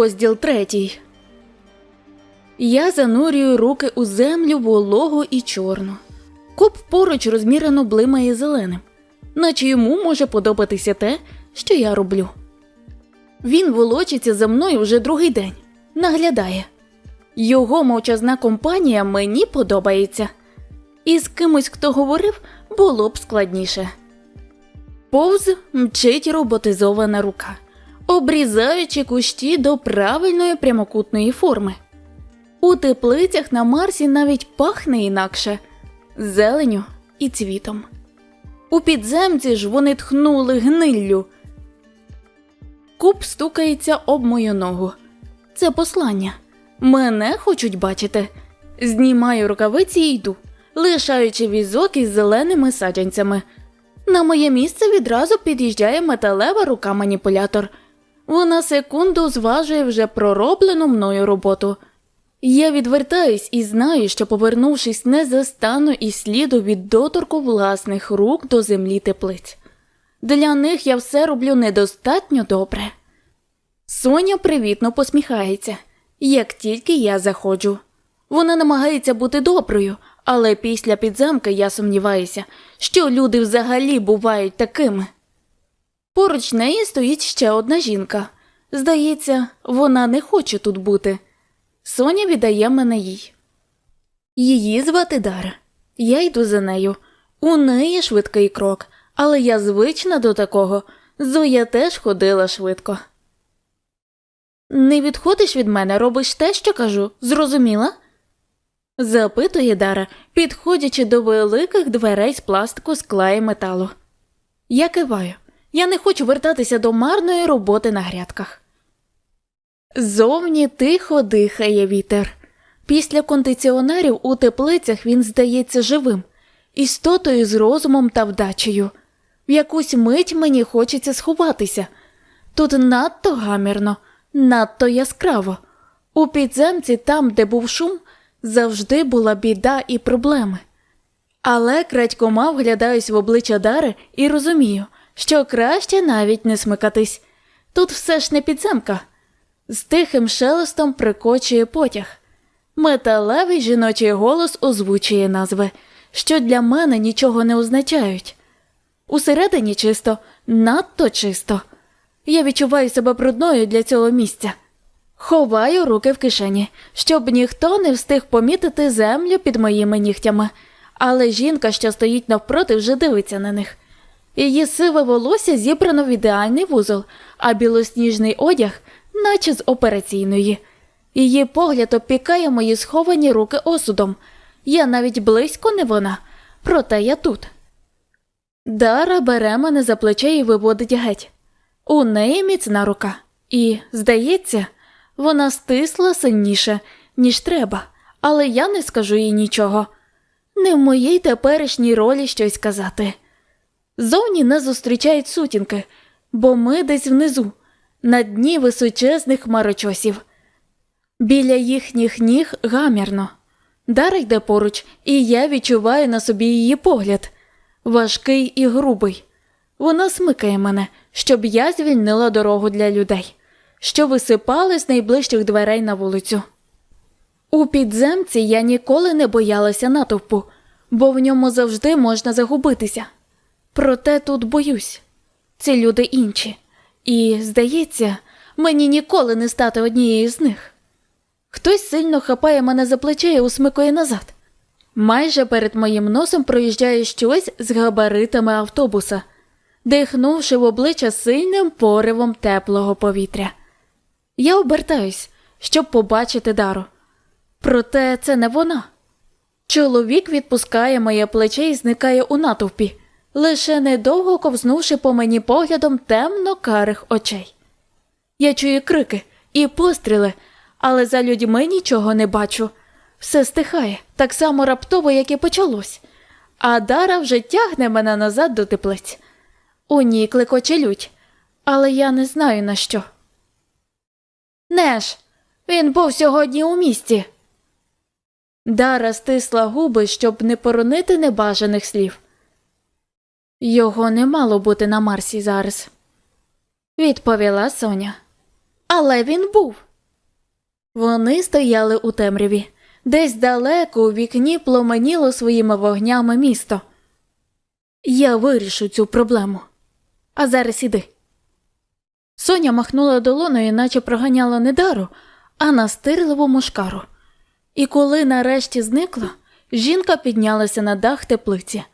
Розділ третій. Я занурюю руки у землю вологу і чорну. Коп поруч розмірено блимає зеленим, наче йому може подобатися те, що я роблю. Він волочиться за мною вже другий день, наглядає. Його мовчазна компанія мені подобається. І з кимось, хто говорив, було б складніше. Повз мчить роботизована рука, обрізаючи кущі до правильної прямокутної форми. У теплицях на Марсі навіть пахне інакше зеленю і цвітом. У підземці ж вони тхнули гниллю. Куб стукається об мою ногу. Це послання. Мене хочуть бачити. Знімаю рукавиці і йду, лишаючи візок із зеленими саджанцями. На моє місце відразу під'їжджає металева рука маніпулятор. Вона секунду зважує вже пророблену мною роботу. Я відвертаюсь і знаю, що, повернувшись, не застану і сліду від доторку власних рук до землі теплиць. Для них я все роблю недостатньо добре. Соня привітно посміхається, як тільки я заходжу. Вона намагається бути доброю, але після підземки я сумніваюся, що люди взагалі бувають такими. Поруч неї стоїть ще одна жінка. Здається, вона не хоче тут бути. Соня віддає мене їй. Її звати Дара. Я йду за нею. У неї швидкий крок, але я звична до такого. Зоя теж ходила швидко. Не відходиш від мене, робиш те, що кажу, зрозуміла? запитує Дара, підходячи до великих дверей з пластику, скла і металу. Я киваю. Я не хочу вертатися до марної роботи на грядках. Зовні тихо дихає вітер. Після кондиціонерів у теплицях він здається живим, істотою з розумом та вдачею. В якусь мить мені хочеться сховатися. Тут надто гамірно, надто яскраво. У підземці, там, де був шум, завжди була біда і проблеми. Але крадькома вглядаюсь в обличчя Дари і розумію, що краще навіть не смикатись. Тут все ж не підземка. З тихим шелестом прикочує потяг. Металевий жіночий голос озвучує назви, що для мене нічого не означають. Усередині чисто, надто чисто. Я відчуваю себе брудною для цього місця. Ховаю руки в кишені, щоб ніхто не встиг помітити землю під моїми нігтями, але жінка, що стоїть навпроти, вже дивиться на них. Її сиве волосся зібрано в ідеальний вузол, а білосніжний одяг, наче з операційної. Її погляд опікає мої сховані руки осудом. Я навіть близько не вона, проте я тут. Дара бере мене за плече і виводить геть. У неї міцна рука, і, здається, вона стисла сильніше, ніж треба, але я не скажу їй нічого. Не в моїй теперішній ролі щось казати. Зовні нас зустрічають сутінки, бо ми десь внизу, на дні височезних хмарочосів. Біля їхніх ніг гамірно. Дара йде поруч, і я відчуваю на собі її погляд важкий і грубий. Вона смикає мене, щоб я звільнила дорогу для людей, що висипали з найближчих дверей на вулицю. У підземці я ніколи не боялася натовпу, бо в ньому завжди можна загубитися. Проте тут боюсь ці люди інші, і, здається, мені ніколи не стати однією з них. Хтось сильно хапає мене за плече і усмикує назад. Майже перед моїм носом проїжджає щось з габаритами автобуса, дихнувши в обличчя сильним поривом теплого повітря. Я обертаюсь, щоб побачити дару. Проте це не вона. Чоловік відпускає моє плече і зникає у натовпі, лише недовго ковзнувши по мені поглядом темно карих очей. Я чую крики і постріли, але за людьми нічого не бачу. Все стихає так само раптово, як і почалось, а Дара вже тягне мене назад до теплиць. У ній клекоче лють, але я не знаю на що. Неш, він був сьогодні у місті. Дара стисла губи, щоб не поронити небажаних слів. Його не мало бути на Марсі зараз, відповіла Соня. Але він був. Вони стояли у темряві. Десь далеко у вікні пломеніло своїми вогнями місто. Я вирішу цю проблему. А зараз іди. Соня махнула долоною, наче проганяла не дару, а настирливу мушкару. І коли нарешті зникла, жінка піднялася на дах теплиці.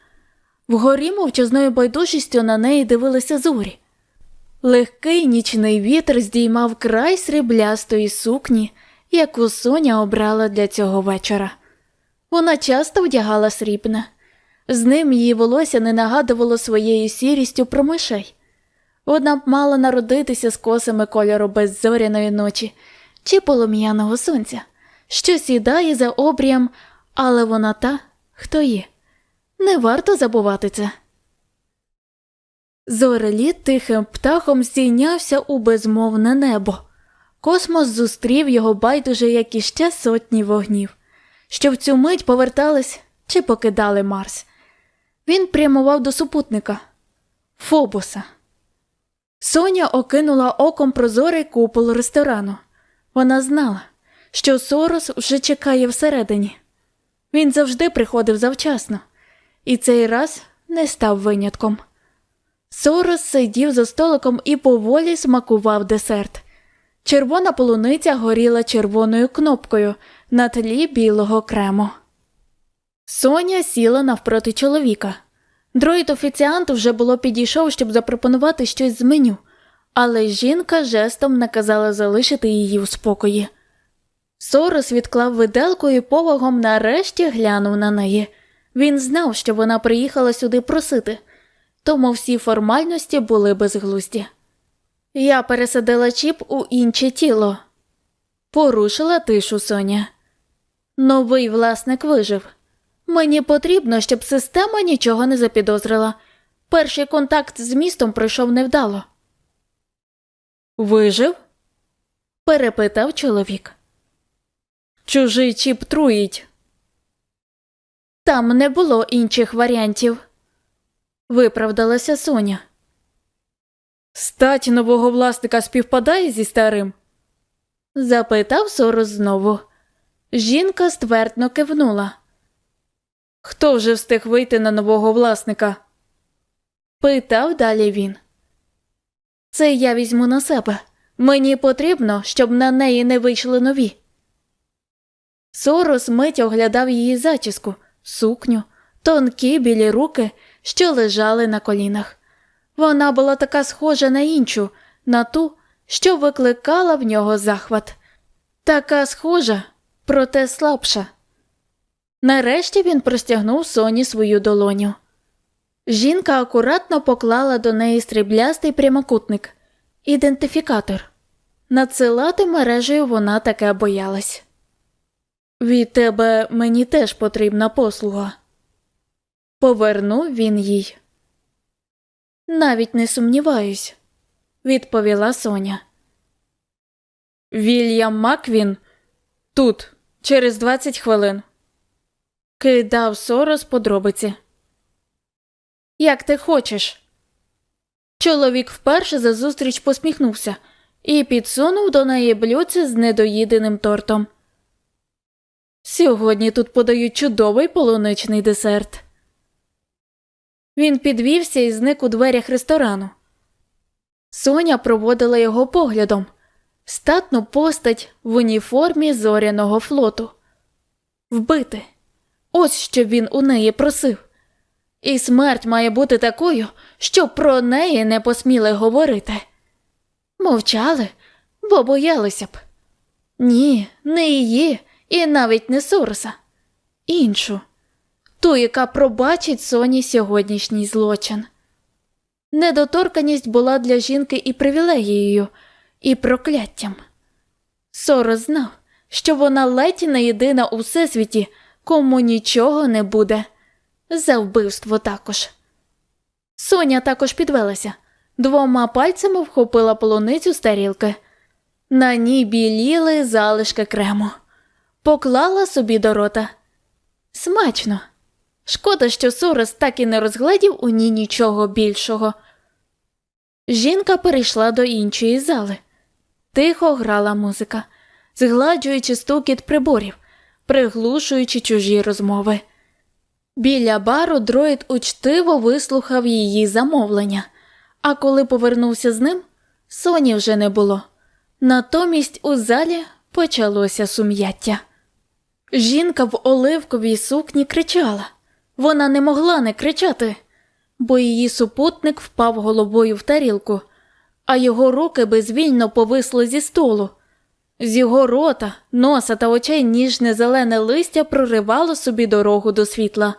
Вгорі мовчазною байдужістю на неї дивилися зорі. Легкий нічний вітер здіймав край сріблястої сукні, яку Соня обрала для цього вечора. Вона часто вдягала срібне. З ним її волосся не нагадувало своєю сірістю про мишей. Вона б мала народитися з косами кольору беззоряної ночі чи полум'яного сонця, що сідає за обрієм, але вона та, хто є. Не варто забувати це. Зореліт тихим птахом здійнявся у безмовне небо. Космос зустрів його байдуже, як і ще сотні вогнів, що в цю мить повертались чи покидали Марс. Він прямував до супутника Фобуса. Соня окинула оком прозорий купол ресторану. Вона знала, що Сорос вже чекає всередині. Він завжди приходив завчасно, і цей раз не став винятком. Сорос сидів за столиком і поволі смакував десерт. Червона полуниця горіла червоною кнопкою на тлі білого крему. Соня сіла навпроти чоловіка. Дроїд офіціант вже було підійшов, щоб запропонувати щось з меню, але жінка жестом наказала залишити її у спокої. Сорос відклав виделку і повагом нарешті глянув на неї. Він знав, що вона приїхала сюди просити, тому всі формальності були безглузді. Я пересадила чіп у інше тіло. Порушила тишу Соня. Новий власник вижив. Мені потрібно, щоб система нічого не запідозрила. Перший контакт з містом пройшов невдало. Вижив? перепитав чоловік. Чужий чіп труїть. Там не було інших варіантів, виправдалася Соня. Стать нового власника співпадає зі старим? запитав Сорос знову. Жінка ствердно кивнула. Хто вже встиг вийти на нового власника? питав далі він. Це я візьму на себе. Мені потрібно, щоб на неї не вийшли нові. Сорос мить оглядав її зачіску, сукню, тонкі білі руки, що лежали на колінах. Вона була така схожа на іншу, на ту, що викликала в нього захват. Така схожа, проте слабша. Нарешті він простягнув Соні свою долоню. Жінка акуратно поклала до неї стріблястий прямокутник, ідентифікатор. Надсилати мережею вона таке боялась. Від тебе мені теж потрібна послуга. Повернув він їй. Навіть не сумніваюсь, відповіла Соня. Вільям Маквін тут, через 20 хвилин. Кидав Сорос подробиці. Як ти хочеш. Чоловік вперше за зустріч посміхнувся і підсунув до неї блюдце з недоїденим тортом. Сьогодні тут подають чудовий полуничний десерт. Він підвівся і зник у дверях ресторану. Соня проводила його поглядом статну постать в уніформі зоряного флоту. Вбити. Ось що він у неї просив. І смерть має бути такою, щоб про неї не посміли говорити. Мовчали, бо боялися б. Ні, не її, і навіть не Сороса. Іншу ту, яка пробачить Соні сьогоднішній злочин. Недоторканість була для жінки і привілегією, і прокляттям. Сорос знав, що вона ледь не єдина у всесвіті, кому нічого не буде. За вбивство також. Соня також підвелася, двома пальцями вхопила полуницю з тарілки. На ній біліли залишки крему, поклала собі до рота. Смачно. Шкода, що Сорос так і не розгледів у ній нічого більшого. Жінка перейшла до іншої зали. Тихо грала музика, згладжуючи стукіт приборів, приглушуючи чужі розмови. Біля бару дроїд учтиво вислухав її замовлення, а коли повернувся з ним, Соні вже не було. Натомість у залі почалося сум'яття. Жінка в оливковій сукні кричала. Вона не могла не кричати, бо її супутник впав головою в тарілку, а його руки безвільно повисли зі столу. З його рота, носа та очей ніжне зелене листя проривало собі дорогу до світла,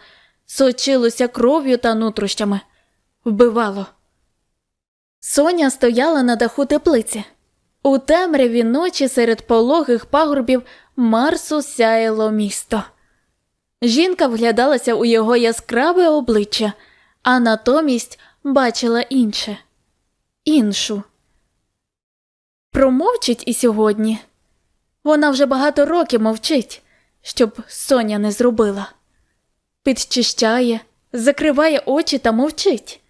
сочилося кров'ю та нутрощами, вбивало. Соня стояла на даху теплиці. У темряві ночі серед пологих пагорбів Марсу сяяло місто. Жінка вглядалася у його яскраве обличчя, а натомість бачила інше, іншу. Промовчить і сьогодні. Вона вже багато років мовчить, щоб Соня не зробила. Підчищає, закриває очі та мовчить.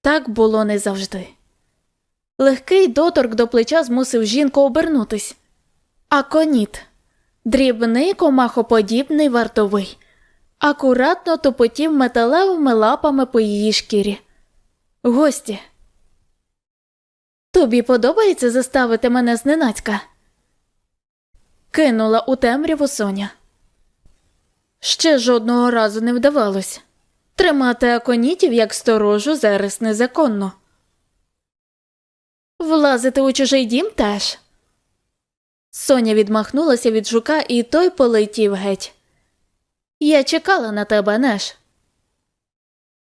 Так було не завжди. Легкий доторк до плеча змусив жінку обернутись. Аконіт дрібний комахоподібний вартовий, акуратно тупотів металевими лапами по її шкірі. Гості. Тобі подобається заставити мене зненацька? Кинула у темряву Соня. Ще жодного разу не вдавалось. Тримати аконітів як сторожу зараз незаконно. Влазити у чужий дім теж. Соня відмахнулася від жука, і той полетів геть. Я чекала на тебе, Неш.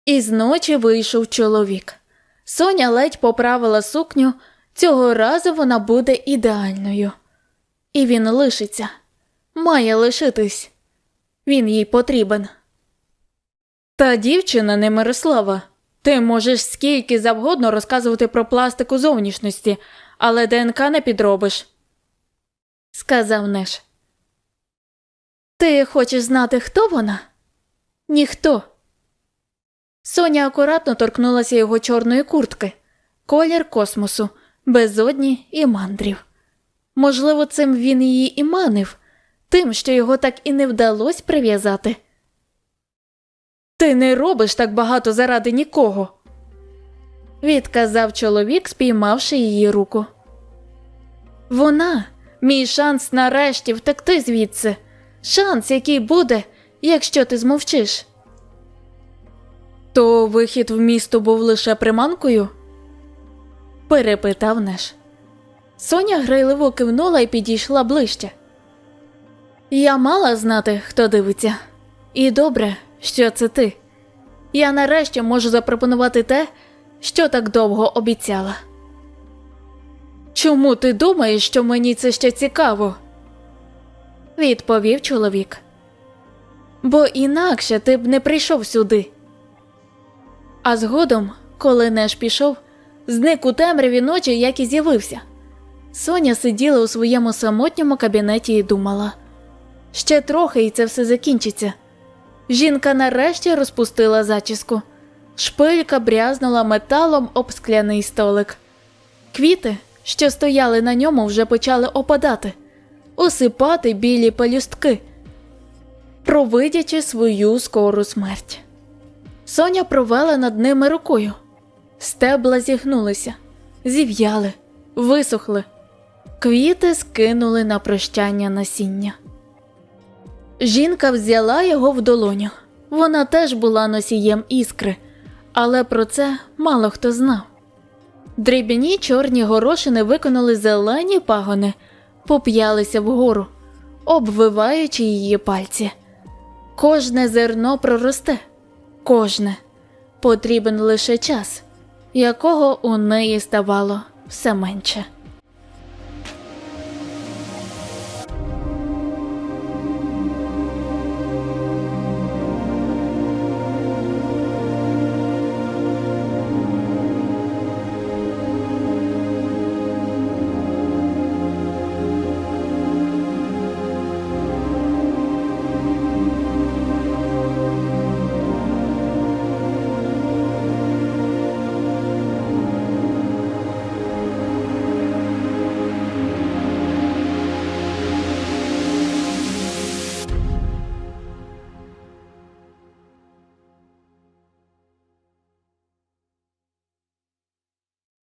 Із ночі вийшов чоловік. Соня ледь поправила сукню, цього разу вона буде ідеальною. І він лишиться, має лишитись. Він їй потрібен. Та дівчина не Мирослава. Ти можеш скільки завгодно розказувати про пластику зовнішності, але ДНК не підробиш, сказав Неш. Ти хочеш знати, хто вона? Ніхто. Соня акуратно торкнулася його чорної куртки, колір космосу, безодні і мандрів. Можливо, цим він її і манив, тим, що його так і не вдалося прив'язати. Ти не робиш так багато заради нікого, відказав чоловік, спіймавши її руку. Вона мій шанс нарешті втекти звідси, шанс, який буде, якщо ти змовчиш. То вихід в місто був лише приманкою? перепитав Неш. Соня грайливо кивнула і підійшла ближче. Я мала знати, хто дивиться, і добре, що це ти. Я нарешті можу запропонувати те, що так довго обіцяла. Чому ти думаєш, що мені це ще цікаво? відповів чоловік. Бо інакше ти б не прийшов сюди. А згодом, коли Неш пішов, зник у темряві ночі, як і з'явився. Соня сиділа у своєму самотньому кабінеті і думала ще трохи і це все закінчиться. Жінка нарешті розпустила зачіску. Шпилька брязнула металом об скляний столик. Квіти, що стояли на ньому, вже почали опадати, осипати білі пелюстки, провидячи свою скору смерть. Соня провела над ними рукою. Стебла зігнулися, зів'яли, висохли. Квіти скинули на прощання насіння. Жінка взяла його в долоню. Вона теж була носієм іскри, але про це мало хто знав. Дрібні чорні горошини виконали зелені пагони, поп'ялися вгору, обвиваючи її пальці. Кожне зерно проросте, кожне. Потрібен лише час, якого у неї ставало все менше.